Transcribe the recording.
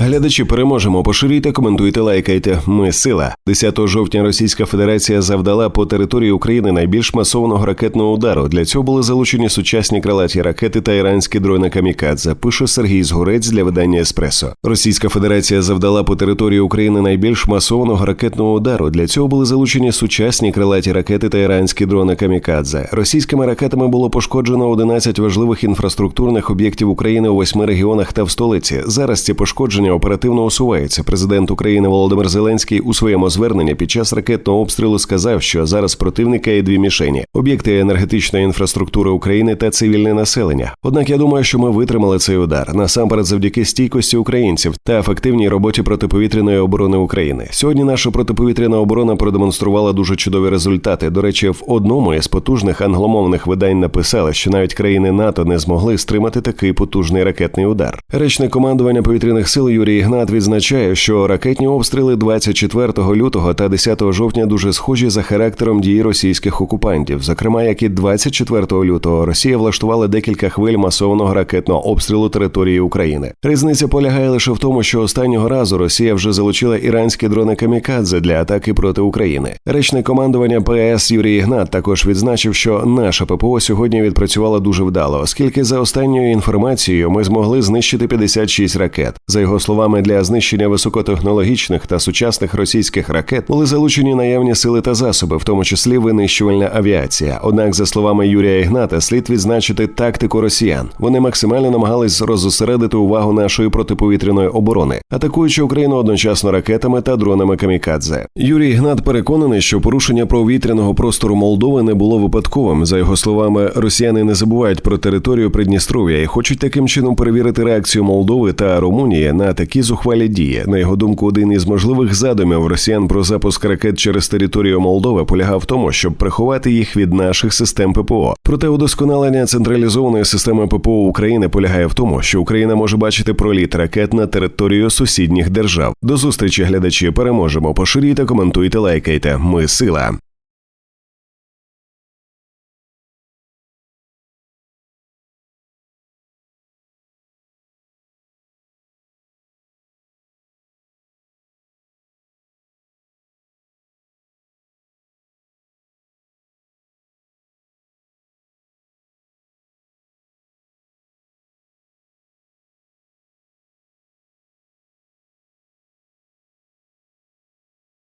Глядачі переможемо. Поширюйте, коментуйте, лайкайте. Ми сила. 10 жовтня Російська Федерація завдала по території України найбільш масованого ракетного удару. Для цього були залучені сучасні крилаті ракети та іранські дрони камікадзе. Пише Сергій Згурець для видання Еспресо. Російська Федерація завдала по території України найбільш масованого ракетного удару. Для цього були залучені сучасні крилаті ракети та іранські дрони камікадзе. Російськими ракетами було пошкоджено 11 важливих інфраструктурних об'єктів України у восьми регіонах та в столиці. Зараз ці пошкодження оперативно усуваються. Президент України Володимир Зеленський у своєму зверненні під час ракетного обстрілу сказав, що зараз противника є дві мішені: об'єкти енергетичної інфраструктури України та цивільне населення. Однак я думаю, що ми витримали цей удар насамперед завдяки стійкості українців та ефективній роботі протиповітряної оборони України. Сьогодні наша протиповітряна оборона продемонструвала дуже чудові результати. До речі, в одному із потужних англомовних видань написали, що навіть країни НАТО не змогли стримати такий потужний ракетний удар. Речник командування повітряних сил Юрій Ігнат відзначає, що ракетні обстріли 24 лютого та 10 жовтня дуже схожі за характером дії російських окупантів. Зокрема, як і 24 лютого Росія влаштувала декілька хвиль масованого ракетного обстрілу території України. Різниця полягає лише в тому, що останнього разу Росія вже залучила іранські дрони камікадзе для атаки проти України. Речник командування ПС Юрій Ігнат також відзначив, що наша ППО сьогодні відпрацювала дуже вдало, оскільки за останньою інформацією ми змогли знищити 56 ракет. За його словами, для знищення високотехнологічних та сучасних російських ракет були залучені наявні сили та засоби, в тому числі винищувальна авіація. Однак, за словами Юрія Ігната, слід відзначити тактику росіян. Вони максимально намагались розосередити увагу нашої протиповітряної оборони, атакуючи Україну одночасно ракетами та дронами камікадзе. Юрій Ігнат переконаний, що порушення повітряного простору Молдови не було випадковим. За його словами, росіяни не забувають про територію Придністров'я і хочуть таким чином перевірити реакцію Молдови та Румунії на такі зухвалі дії. На його думку, один із можливих задумів росіян про запуск ракет через територію Молдови полягав в тому, щоб приховати їх від наших систем ППО. Проте удосконалення централізованої системи ППО України полягає в тому, що Україна може бачити проліт ракет на територію сусідніх держав. До зустрічі глядачі переможемо. Поширюйте, коментуйте, лайкайте. Ми сила.